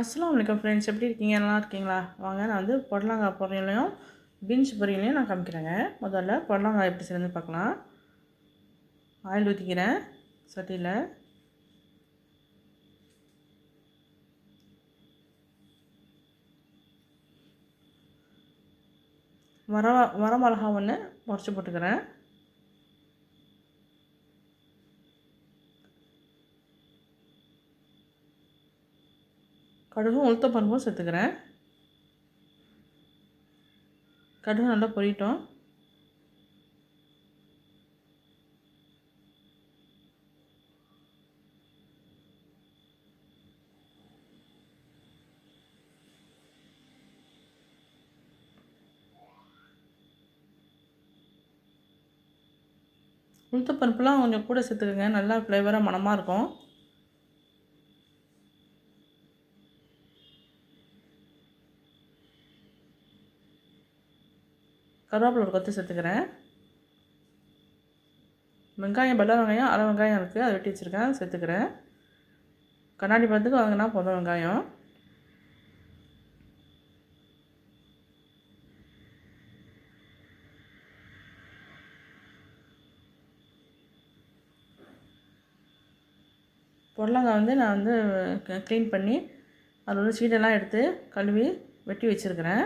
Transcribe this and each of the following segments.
அஸ்லாம் வலைக்கம் ஃப்ரெண்ட்ஸ் எப்படி இருக்கீங்க? நல்லா இருக்கீங்களா? வாங்க நான் வந்து புடலங்காய் பொரியலையும் பீன்ஸ் பொரியலையும் நான் காமிக்கிறேங்க. முதல்ல புடலங்காய் எப்படி சேர்ந்து பார்க்கலாம். ஆயில் ஊற்றிக்கிறேன் சட்டியில். வர வர மிளகா ஒன்று முறைச்சி போட்டுக்கிறேன். கடுகும் உளுத்த பருப்பும் சேர்த்துக்கிறேன். கடுகு நல்லா பொரியட்டும். உளுத்த பருப்புலாம் கொஞ்சம் கூட சேர்த்துக்கோங்க. நல்லா ஃப்ளேவராக மணமாக இருக்கும். கருவேப்பிலை ஒரு கொத்து சேர்த்துக்கிறேன் வெங்காயம் பல்ல வெங்காயம் அரை வெங்காயம் இருக்குது அதை வெட்டி வச்சுருக்கேன். சேர்த்துக்கிறேன். கண்ணாடி பழத்துக்கு வாங்கினா போதும் வெங்காயம். புடலங்காய் வந்து நான் வந்து க்ளீன் பண்ணி அதில் உள்ள சீடெல்லாம் எடுத்து கழுவி வெட்டி வச்சுருக்கிறேன்.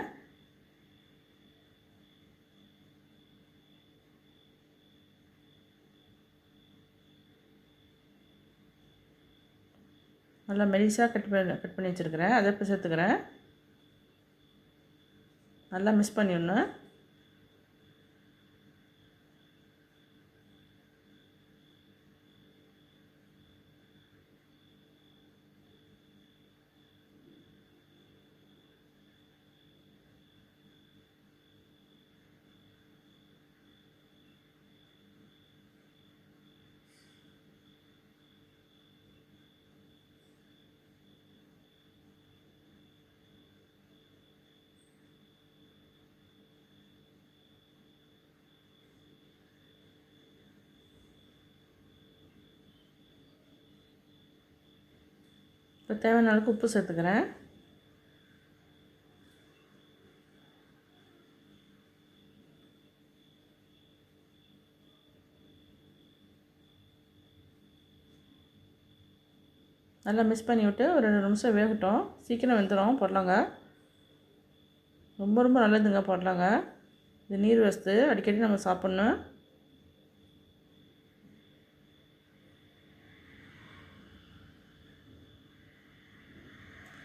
நல்லா மெலிசாக கட் பண்ணி கட் பண்ணி வச்சுருக்கிறேன். அதை இப்போ சேர்த்துக்கிறேன். நல்லா மிக்ஸ் பண்ணிடணும். இப்போ தேவையான அளவுக்கு உப்பு சேர்த்துக்கிறேன். நல்லா மிக்ஸ் பண்ணி விட்டு ஒரு ரெண்டு நிமிஷம் வேகட்டும். சீக்கிரம் வெந்துடும் பொடலங்க. ரொம்ப ரொம்ப நல்லதுங்க பொடலங்க. இது நீர் வசத்து அடிக்கடி நம்ம சாப்பிட்ணும்.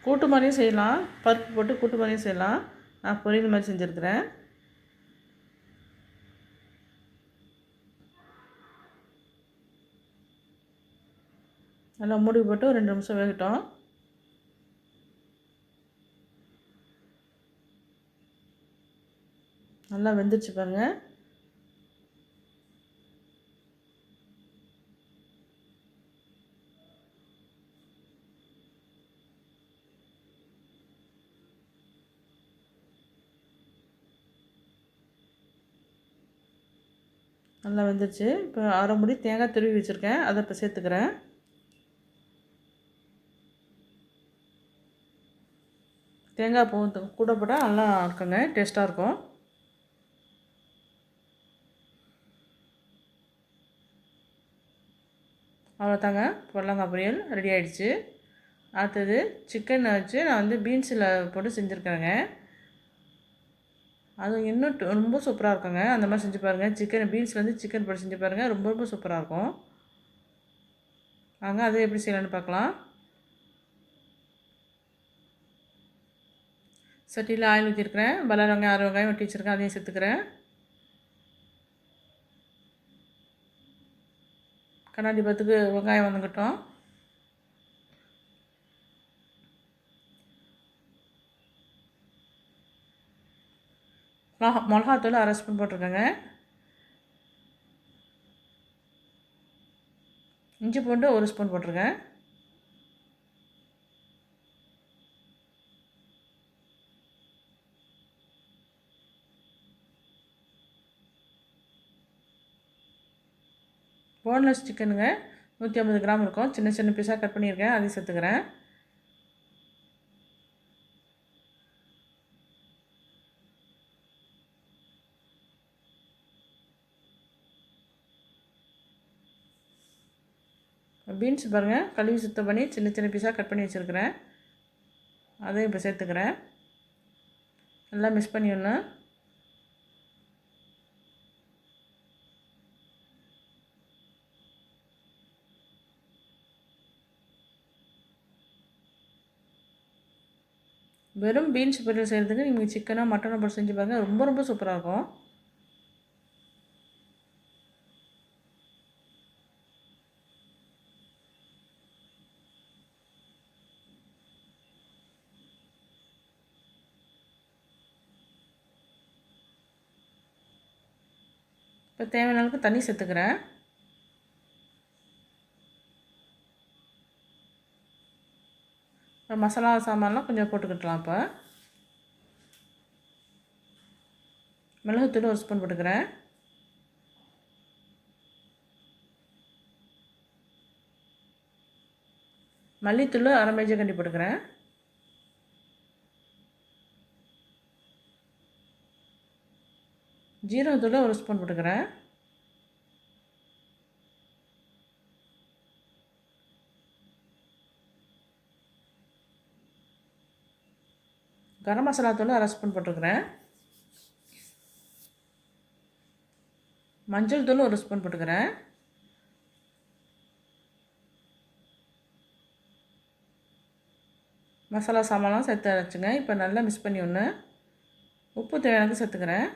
கூட்டு மாதிரியும் செய்யலாம். பருப்பு போட்டு கூட்டு மாதிரியும் செய்யலாம். நான் பொரியல் மாதிரி செஞ்சுருக்கிறேன். நல்லா மூடி போட்டு ஒரு ரெண்டு நிமிஷம் வேகட்டும். நல்லா வெந்துருச்சு பாருங்கள் நல்லா வெந்துருச்சு. இப்போ அரை முடி தேங்காய் துருவி வச்சுருக்கேன். அதை இப்போ சேர்த்துக்கிறேன். தேங்காய் பூ கூட போட்டால் நல்லா இருக்குங்க. டேஸ்ட்டாக இருக்கும். அவ்வளோதாங்க பொடலங்காய் பொரியல் ரெடி ஆகிடுச்சு அடுத்தது சிக்கன் வச்சு நான் வந்து பீன்ஸில் போட்டு செஞ்சுருக்கேங்க. அது இன்னும் ரொம்ப சூப்பராக இருக்குங்க. அந்த மாதிரி செஞ்சு பாருங்கள் சிக்கன் பீன்ஸ் வந்து சிக்கன் போட்டு செஞ்சு பாருங்கள் ரொம்ப ரொம்ப சூப்பராக இருக்கும். வாங்க அதை எப்படி செய்யலான்னு பார்க்கலாம். சட்டியில் ஆயில் ஊற்றிருக்கிறேன் பல்லார வெங்காயம் ஆறு வெங்காயம் வெட்டி வச்சுருக்கேன். அதையும் சேர்த்துக்கிறேன். கண்ணாடி பத்துக்கு வெங்காயம் வந்துக்கிட்டோம். மிளகாத்தூள் அரை ஸ்பூன் போட்டிருக்கேங்க. இஞ்சி பூண்டு ஒரு ஸ்பூன் போட்டிருக்கேன். போன்லெஸ் சிக்கனுங்க. நூற்றி ஐம்பது கிராம் இருக்கும். சின்ன சின்ன பீஸாக கட் பண்ணியிருக்கேன். அதையும் சேர்த்துக்கிறேன். பீன்ஸ் பாருங்கள் கழுவி சுத்தம் பண்ணி சின்ன சின்ன பீஸாக கட் பண்ணி வச்சுருக்கிறேன். அதையும் இப்போ சேர்த்துக்கிறேன். நல்லா மிக்ஸ் பண்ணிடணும் வெறும் பீன்ஸ் பொரியல் செய்கிறதுக்கு நீங்கள் சிக்கனோ மட்டனோ பொருள் செஞ்சு பாருங்கள் ரொம்ப ரொம்ப சூப்பராக இருக்கும். இப்போ தேவையான அளவுக்கு தண்ணி சேர்த்துக்கிறேன். மசாலா சாமான்லாம் கொஞ்சம் போட்டுக்கிட்டலாம் இப்போ. மிளகுத்தூள் ஒரு ஸ்பூன் போட்டுக்கிறேன். மல்லித்தூள் அரை மேஜை கண்டி போட்டுக்கிறேன். ஜீரகத்தூள் ஒரு ஸ்பூன் போட்டுக்கிறேன். கரம் மசாலா தூள் அரை ஸ்பூன் போட்டுக்கிறேன். மஞ்சள் தூள் ஒரு ஸ்பூன் போட்டுக்கிறேன். மசாலா சாமான்லாம் சேர்த்து அரைச்சிங்க. இப்போ நல்லா மிக்ஸ் பண்ணி ஒன்று. உப்பு தேவையானது சேர்த்துக்கிறேன்.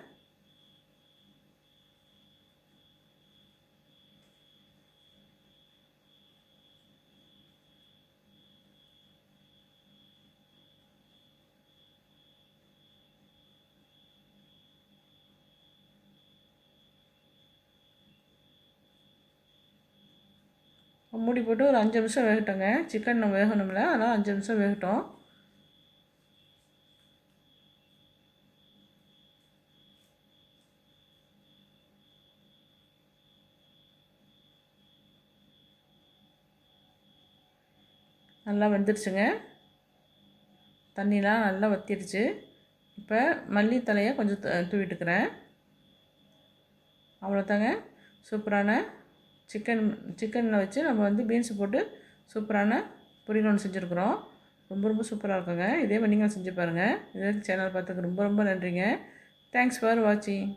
மூடி போட்டு ஒரு அஞ்சு நிமிஷம் வேகட்டோங்க. சிக்கன் நம்ம வேகணும்ல அதனால் அஞ்சு நிமிஷம் வேகட்டும். நல்லா வெந்துருச்சுங்க. தண்ணிலாம் நல்லா வத்திடுச்சு. இப்போ மல்லித்தலையை கொஞ்சம் தூவிட்டுக்கிறேன். அவ்வளோதாங்க சூப்பரான சிக்கன் சிக்கனில் வச்சு நம்ம வந்து பீன்ஸ் போட்டு சூப்பரான பொரியல் ஒன்று செஞ்சுருக்குறோம். ரொம்ப ரொம்ப சூப்பராக இருக்குங்க. இதே மாதிரி நீங்கள் செஞ்சு பாருங்கள் இதே சேனல் பார்த்துக்கு ரொம்ப ரொம்ப நன்றிங்க. தேங்க்ஸ் ஃபார் வாட்சிங்